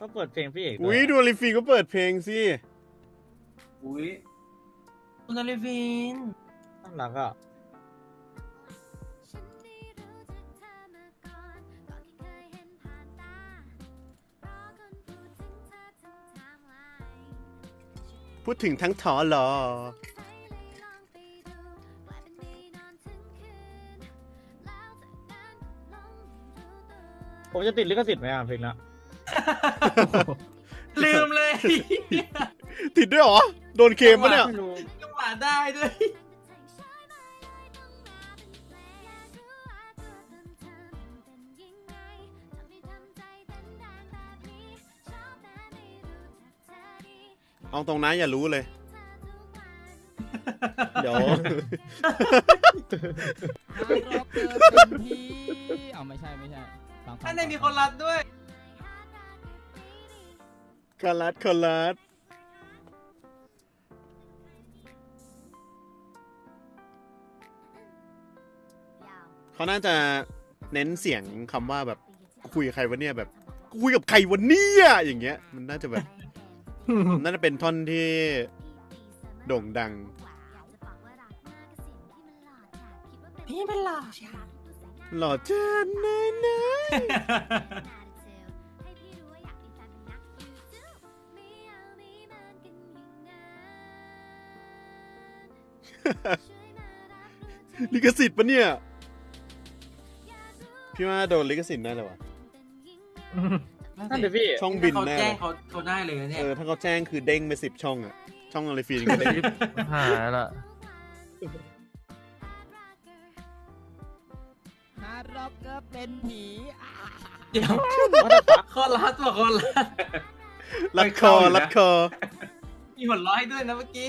ก็เปิดเพลงพี่เอกด้อุ้วยยดูลิฟีก็เปิดเพลงสิอุ้ยคุณอลิฟินน่ารักอะพูดถึงทั้งถอหรอ ผมจะติดลิขสิทธิ์ไหมอะเพลงละ ลืมเลยติดด้วยเหรอ โดนเคมปะเนี่ยไม่รู้จังหวะได้ด้วยเอาตรงนั้นอย่ารู้เลย เดี๋ยวเราเกิดเป็นพี่เอาไม่ใช่ไม่ใช่ฟังฟังอันไหนมีคนรัดด้วย คารัดคารัดเขาน่าจะเน้นเสียงคำว่าแบบคุยกับใครวะเนี่ยแบบคุยกับใครวะเนี่ยอย่างเงี้ย มันน่าจะแบบ น่าจะเป็นท่อนที่โด่งดัง พี่เป็นหล่อใช่หล่อจันนะน ลิขสิทธิ์ปะเนี่ย พี่ว่าโดนลิขสิทธิ์แน่เลยวะ นั่นเดี๋ยวพี่ช่องบินเขาแน่แจ้เลงยเขาเขาได้เลยนะเนี่ยเออถ้าเขาแจ้งคือเด้งไปสิบช่องอะช่องอะไรฟีนก็เด้งหายละฮาร์ดร็อกเกอร์เป็นผีอะเดี๋ยวคนรัดบอกคนรัดรัดคอรัดคอมีหัวเร้อยด้วยนะเมื่อกี้